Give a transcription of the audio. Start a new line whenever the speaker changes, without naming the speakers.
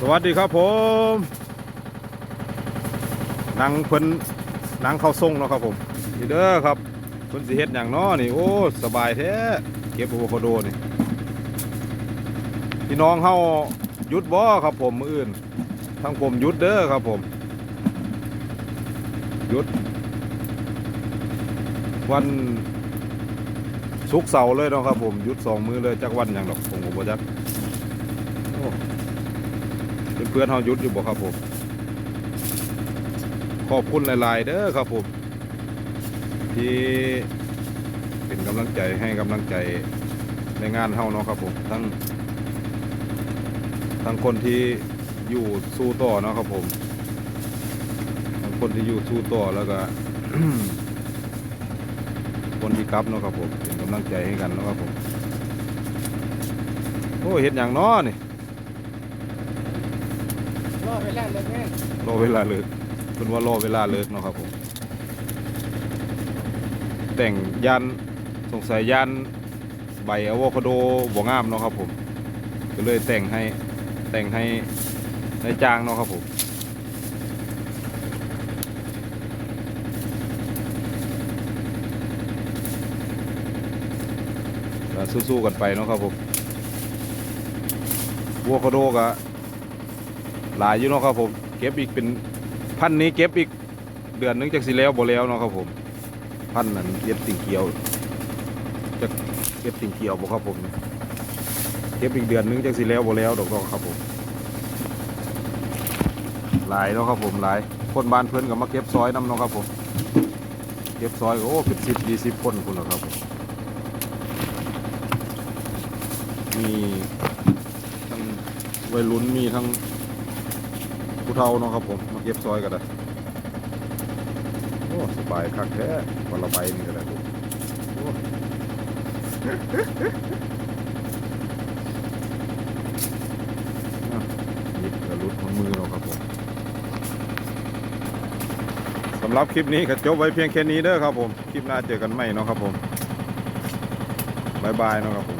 สวัสดีครับผมนางเพิ่นนางเข้าส่งเนาะครับผมนี่เด้อครับเพิ่นสิเฮ็ดหยังน้อนี่โอ้สบายแท้เก็บอะโวคาโดนี่พี่น้องเฮาหยุดบ่ครับผมมืออื่นทั้งผมหยุดเด้อครับผมหยุด วันศุกเสาร์เลยเนาะครับผมหยุดสองมือเลยจักวันหยังดอกผมก็บ่จักโอ้ เพื่อนๆเฮายุดอยู่บ่ครับผม ขอบคุณหลายๆ เด้อครับผม ที่เป็นกำลังใจให้กำลังใจในงานเฮาเนาะครับผมทั้งทั้งคนที่อยู่สู้ต่อเนาะครับผมทั้งคนที่อยู่สู้ต่อแล้วก็คนที่กลับเนาะครับผมเป็นกำลังใจให้กันเนาะครับผมโอ้เห็ดอย่างน้อนี่
รอไปแล้วเลยแม่
รอเวลาเลิกคุณว่ารอเวลาเลิกเนาะครับผม แต่งยันสงสัยยันใบอะโวคาโดบ่งามเนาะครับผม ก็เลยแต่งให้แต่งให้ให้จางเนาะครับผมสู้ๆกันไปเนาะครับผมอะโวคาโดก็ หลายอยู่เนาะครับผมเก็บอีกเป็นพันนี้เก็บอีกเดือนหนึงจากสิแล้วบ่แล้วเนาะครับผม พันนั้นเก็บติ่งเขียวจะเก็บติ่งเขียวบ่ครับผมเก็บอีกเดือนหนึงจากสิแล้วบ่แล้วดอกเนาะครับผมหลายเนาะครับผมหลายคนบ้านเพิ่นก็มาเก็บซอยน้ำเนาะครับผมเก็บซอยโอ้เป็นสิบยี่สิบคนคุณแล้วครับผมมีทั้งวัยรุ่นมีทั้ง ผู้เฒ่าเนาะครับผมมาเก็บซอยกันได้โอ้สบายคักแท้วันละใบนี่ก็ได้ผมหยิบกระลุดของมือเราครับผมสำหรับคลิปนี้ก็จบไว้เพียงแค่นี้เด้อครับผม คลิปหน้าเจอกันใหม่เนาะครับผมบายบายเนาะครับผม